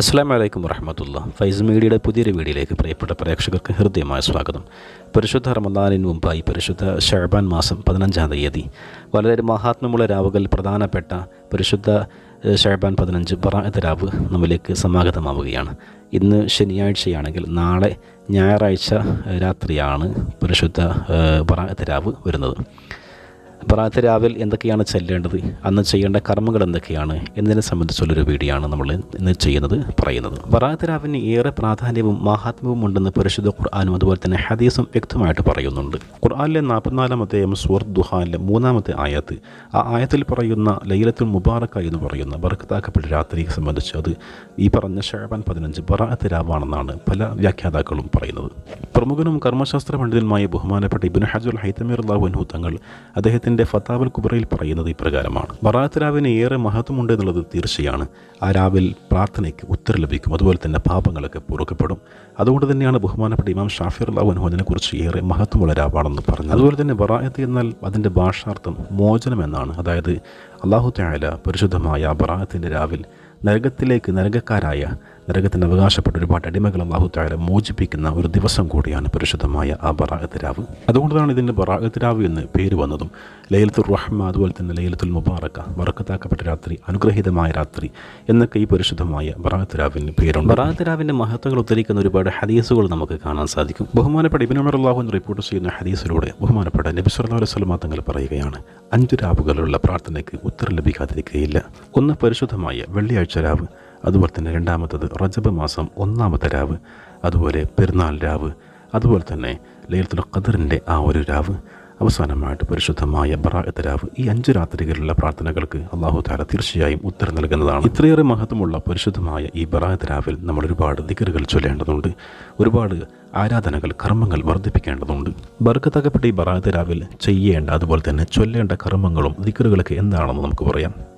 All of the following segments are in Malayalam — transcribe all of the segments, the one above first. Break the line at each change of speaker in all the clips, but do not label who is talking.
അസ്സാം വലൈക്കും വർഹമത്തുള്ള ഫൈസ് മീഡിയയുടെ പുതിയൊരു വീഡിയോയിലേക്ക് പ്രിയപ്പെട്ട പ്രേക്ഷകർക്ക് ഹൃദ്യമായ സ്വാഗതം. പരിശുദ്ധ റമദാനിന് മുമ്പായി പരിശുദ്ധ ഷഹബാൻ മാസം പതിനഞ്ചാം തീയതി വളരെ മഹാത്മ്യമുള്ള രാവുകൾ പ്രധാനപ്പെട്ട പരിശുദ്ധ ഷഹബാൻ പതിനഞ്ച് എത്ത രാവ് നമ്മിലേക്ക് സമാഗതമാവുകയാണ്. ഇന്ന് ശനിയാഴ്ചയാണെങ്കിൽ നാളെ ഞായറാഴ്ച രാത്രിയാണ് പരിശുദ്ധ എത്ത രാവ് വരുന്നത്. ബറാത്ത് രാവിൽ എന്തൊക്കെയാണ് ചെല്ലേണ്ടത്? അന്ന് ചെയ്യേണ്ട കർമ്മങ്ങൾ എന്തൊക്കെയാണ്? എന്നതിനെ സംബന്ധിച്ചുള്ളൊരു വീഡിയോ ആണ് നമ്മൾ ഇന്ന് ചെയ്യുന്നത് പറയുന്നത്. ബറാത്ത് രാവിന് ഏറെ പ്രാധാന്യവും മഹാത്മ്യവും ഉണ്ടെന്ന് പരിശുദ്ധ ഖുർആാനും അതുപോലെ തന്നെ ഹദീസും വ്യക്തമായിട്ട് പറയുന്നുണ്ട്. ഖുർആാനിലെ നാൽപ്പത്തിനാലാമത്തെ സൂറത്ത് ദുഹാനിലെ മൂന്നാമത്തെ ആയത്ത് ആ ആയത്തിൽ പറയുന്ന ലൈലത്തുൽ മുബാറക്ക എന്ന് പറയുന്ന ബർക്കത്താക്കപ്പെട്ട രാത്രിയെ സംബന്ധിച്ച് അത് ഈ പറഞ്ഞ ഷാബാൻ പതിനഞ്ച് ബറാഅത്ത് രാവാണെന്നാണ് പല വ്യാഖ്യാതാക്കളും പറയുന്നത്. പ്രമുഖനും കർമ്മശാസ്ത്ര പണ്ഡിതനുമായ ബഹുമാനപ്പെട്ട ഇബിൻ ഹജുൽ ഹൈത്തമീർ ലാഹു തങ്ങൾ അദ്ദേഹത്തിന്റെ ഫത്താവൽ കുബറയിൽ പറയുന്നത് ഇപ്രകാരമാണ്. ബറാത്ത് രാവിന് ഏറെ മഹത്വമുണ്ട് എന്നുള്ളത് തീർച്ചയാണ്. ആ രാവിൽ പ്രാർത്ഥനയ്ക്ക് ഉത്തരം ലഭിക്കും. അതുപോലെ തന്നെ പാപങ്ങളൊക്കെ പൊറുക്കപ്പെടും. അതുകൊണ്ട് തന്നെയാണ് ബഹുമാനപ്പെട്ട ഇമാം ഷാഫിർ അള്ളാഹുൻഹു കുറിച്ച് ഏറെ മഹത്വമുള്ള രാവാണെന്ന് പറഞ്ഞത്. അതുപോലെ തന്നെ ബറായത്ത് എന്നാൽ അതിന്റെ ഭാഷാർത്ഥം മോചനം എന്നാണ്. അതായത് അള്ളാഹു തായാല പരിശുദ്ധമായ ബറായത്തിന്റെ രാവിൽ നരകത്തിലേക്ക് നരകക്കാരായ നരകത്തിന് അവകാശപ്പെട്ട ഒരുപാട് അടിമകൾ അള്ളാഹു മോചിപ്പിക്കുന്ന ഒരു ദിവസം കൂടിയാണ് പരിശുദ്ധമായ ആ ബറാഗത്ത് രാവ്. അതുകൊണ്ടാണ് ഇതിന്റെ ബറാഗത്ത് രാവ് എന്ന് പേര് വന്നതും. ലൈലത്തുൽ റഹ്മ അതുപോലെ തന്നെ ലൈലത്തുൽ മുബാറക്ക വറക്കത്താക്കപ്പെട്ട രാത്രി അനുഗ്രഹീതമായ രാത്രി എന്നൊക്കെ ഈ പരിശുദ്ധമായ ബറാഗത്ത് രാവിന് പേരുണ്ട്. ബറാഗത്ത് രാവിന്റെ മഹത്വങ്ങൾ ഉദ്ധരിക്കുന്ന ഒരുപാട് ഹദീസുകൾ നമുക്ക് കാണാൻ സാധിക്കും. ബഹുമാനപ്പെട്ട ഇബിനുമർ അള്ളാഹു എന്ന് റിപ്പോർട്ട് ചെയ്യുന്ന ഹദീസിലൂടെ ബഹുമാനപ്പെട്ട നബി സുല്ലാ അലൈഹി വസല്ലം തങ്ങൾ പറയുകയാണ് അഞ്ച് രാവുകളുള്ള പ്രാർത്ഥനയ്ക്ക് ഉത്തരം ലഭിക്കാതിരിക്കുകയില്ല. ഒന്ന് പരിശുദ്ധമായ വെള്ളിയാഴ്ച രാവ്. അതുപോലെ തന്നെ രണ്ടാമത്തത് റജബ് മാസം ഒന്നാമത്തെ രാവ് അതുപോലെ പെരുന്നാൾ രാവ് അതുപോലെ തന്നെ ലൈലത്തുൽ ഖദറിന്റെ ആ ഒരു രാവ് അവസാനമായിട്ട് പരിശുദ്ധമായ ബറാഅത്ത് രാവ്. ഈ അഞ്ച് രാത്രികളിലുള്ള പ്രാർത്ഥനകൾക്ക് അള്ളാഹു താല തീർച്ചയായും ഉത്തരം നൽകുന്നതാണ്. ഇത്രയേറെ മഹത്വമുള്ള പരിശുദ്ധമായ ഈ ബറാഅത്ത് രാവിൽ നമ്മൾ ഒരുപാട് ദിക്കറുകൾ ചൊല്ലേണ്ടതുണ്ട്. ഒരുപാട് ആരാധനകൾ കർമ്മങ്ങൾ വർദ്ധിപ്പിക്കേണ്ടതുണ്ട്. ബർക്കത്തകപ്പെട്ട ഈ ബറാഅത്ത് രാവിൽ ചെയ്യേണ്ട അതുപോലെ തന്നെ ചൊല്ലേണ്ട കർമ്മങ്ങളും ദിക്കറുകളൊക്കെ എന്താണെന്ന് നമുക്ക് പറയാം.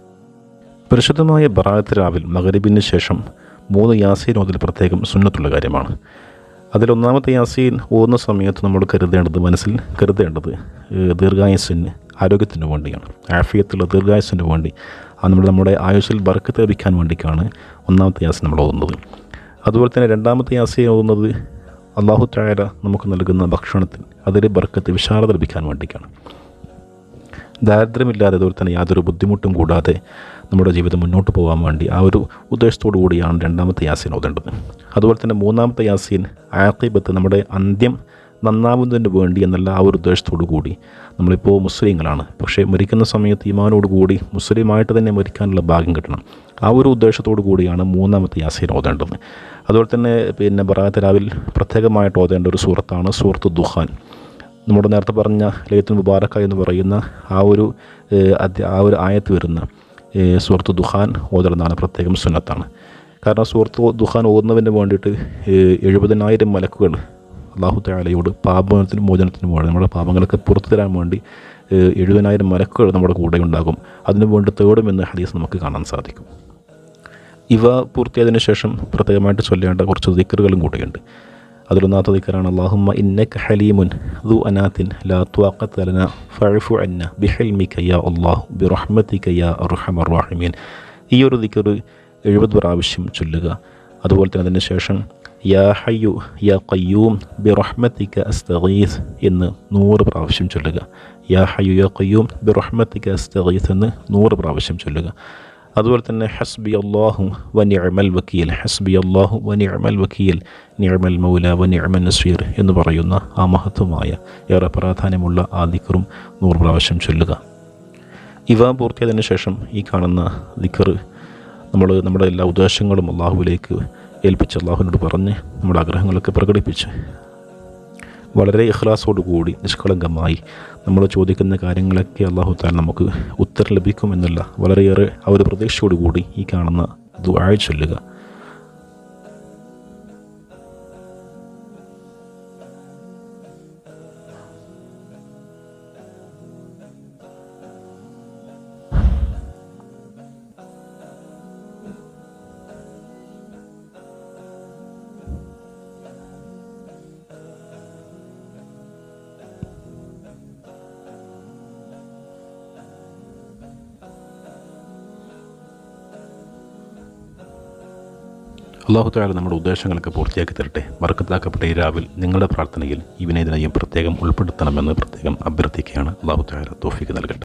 പരിശുദ്ധമായ ബറാത്ത് രാവിൽ മകരബിന് ശേഷം മൂന്ന് യാസീൻ ഓതിൽ പ്രത്യേകം സുന്നത്തുള്ള കാര്യമാണ്. അതിലൊന്നാമത്തെ യാസീൻ ഓതുന്ന സമയത്ത് നമ്മൾ കരുതേണ്ടത് മനസ്സിൽ കരുതേണ്ടത് ദീർഘായുസിന് ആരോഗ്യത്തിന് വേണ്ടിയാണ്. ആഫിയത്തുള്ള ദീർഘായുസിന് വേണ്ടി അത് നമ്മൾ നമ്മുടെ ആയുസ്സിൽ ബർക്കത്ത് ലഭിക്കാൻ വേണ്ടിക്കാണ് ഒന്നാമത്തെ യാസീൻ നമ്മൾ ഓതുന്നത്. അതുപോലെ തന്നെ രണ്ടാമത്തെ യാസീൻ ഓതുന്നത് അള്ളാഹു ചായ നമുക്ക് നൽകുന്ന ഭക്ഷണത്തിൽ അതിൽ ബർക്കത്ത് വിശാലത ലഭിക്കാൻ വേണ്ടിയിട്ടാണ് ദാരിദ്ര്യമില്ലാതെ അതുപോലെ തന്നെ യാതൊരു ബുദ്ധിമുട്ടും കൂടാതെ നമ്മുടെ ജീവിതം മുന്നോട്ട് പോകാൻ വേണ്ടി ആ ഒരു ഉദ്ദേശത്തോടു കൂടിയാണ് രണ്ടാമത്തെ യാസീൻ ഓതേണ്ടത്. അതുപോലെ തന്നെ മൂന്നാമത്തെ യാസീൻ ആക്കിബത്ത് നമ്മുടെ അന്ത്യം നന്നാവുന്നതിന് വേണ്ടി എന്നുള്ള ആ ഒരു ഉദ്ദേശത്തോടു കൂടി നമ്മളിപ്പോൾ മുസ്ലിങ്ങളാണ്. പക്ഷേ മരിക്കുന്ന സമയത്ത് ഈമാനോട് കൂടി മുസ്ലിമായിട്ട് തന്നെ മരിക്കാനുള്ള ഭാഗ്യം കിട്ടണം. ആ ഒരു ഉദ്ദേശത്തോടു കൂടിയാണ് മൂന്നാമത്തെ യാസീൻ ഓതേണ്ടത്. അതുപോലെ തന്നെ പിന്നെ ബറാത്തരാവിൽ പ്രത്യേകമായിട്ട് ഓതേണ്ട ഒരു സൂറത്താണ് സൂറത്ത് ദുഹാൻ. നമ്മുടെ നേരത്തെ പറഞ്ഞ ലൈത്തുൽ മുബാറക്ക എന്ന് പറയുന്ന ആ ഒരു ആ ഒരു ആയത്ത് വരുന്ന സുഹൃത്ത് ദുഹാൻ ഓതുന്നതാണ് പ്രത്യേകം സുന്നത്താണ്. കാരണം സുഹൃത്ത് ദുഹാൻ ഓതുന്നതിന് വേണ്ടിയിട്ട് എഴുപതിനായിരം മലക്കുകൾ അള്ളാഹു താലയോട് പാപത്തിനും മോചനത്തിനും വേണ്ടി നമ്മുടെ പാപങ്ങളൊക്കെ പുറത്തു തരാൻ വേണ്ടി എഴുപതിനായിരം മലക്കുകൾ നമ്മുടെ കൂടെ ഉണ്ടാകും. അതിനു വേണ്ടി തേടുമെന്ന് ഹദീസ് നമുക്ക് കാണാൻ സാധിക്കും. ഇവ പൂർത്തിയായതിനു ശേഷം പ്രത്യേകമായിട്ട് ചൊല്ലേണ്ട കുറച്ച് ദിക്കറുകളും കൂടിയുണ്ട്. അതിലൊന്നാമത്തെ ദിക്കറാണ് അള്ളാഹുമ്മ ഇന്നക ഹലീമുൻ ദു അനാത്തിൻ ലാ ത്വാഖത്ത് ലന അന്ന ബിഹൽമിക യാ അല്ലാഹു ബിറഹ്മതിക യാ അർഹമർ റഹീമീൻ. ഈ ഒരു ദിക്കർ എഴുപത് പ്രാവശ്യം ചൊല്ലുക. അതുപോലെ തന്നെ അതിന് ശേഷം യാ ഹയ്യു യാ ഖയ്യൂം ബിറഹ്മതിക അസ്തഗീസ് എന്ന് നൂറ് പ്രാവശ്യം ചൊല്ലുക. യാ ഹയ്യു യാ ഖയ്യൂം ബിറഹ്മതിക അസ്തഗീസ് എന്ന് നൂറ് പ്രാവശ്യം ചൊല്ലുക. അതുപോലെ തന്നെ ഹസ്ബി അള്ളാഹു വനി അമൽ വക്കീൽ ഹസ്ബി അള്ളാഹു വനി അമൽ വക്കീൽ നിയമൽ മൗല വനി അമൽ നസീർ എന്ന് പറയുന്ന ആ മഹത്വമായ ഏറെ പ്രാധാന്യമുള്ള ആ ദിക്കറും നൂറ് പ്രാവശ്യം ചൊല്ലുക. ഇവ പൂർത്തിയായതിനു ശേഷം ഈ കാണുന്ന ദിക്കർ നമ്മൾ നമ്മുടെ എല്ലാ ഉദ്ദേശങ്ങളും അള്ളാഹുവിലേക്ക് ഏൽപ്പിച്ച് അള്ളാഹുവിനോട് പറഞ്ഞ് നമ്മുടെ ആഗ്രഹങ്ങളൊക്കെ പ്രകടിപ്പിച്ച് വളരെ കൂടി നിഷ്കളങ്കമായി നമ്മൾ ചോദിക്കുന്ന കാര്യങ്ങളൊക്കെ അള്ളാഹു താൻ നമുക്ക് ഉത്തരം ലഭിക്കുമെന്നുള്ള വളരെയേറെ ആ ഒരു പ്രതീക്ഷയോടുകൂടി ഈ കാണുന്ന ദുആ ചൊല്ലുക. അള്ളാഹു താല നമ്മുടെ ഉദ്ദേശങ്ങളൊക്കെ പൂർത്തിയാക്കി തരട്ടെ. മറക്കത്താക്കപ്പെട്ട ഈ രാവിൽ നിങ്ങളുടെ പ്രാർത്ഥനയിൽ ഈ ഇതിനെയും പ്രത്യേകം ഉൾപ്പെടുത്തണമെന്ന് പ്രത്യേകം അഭ്യർത്ഥിക്കുകയാണ്. അള്ളാഹു താല തോഫിക്ക് നൽകട്ടെ.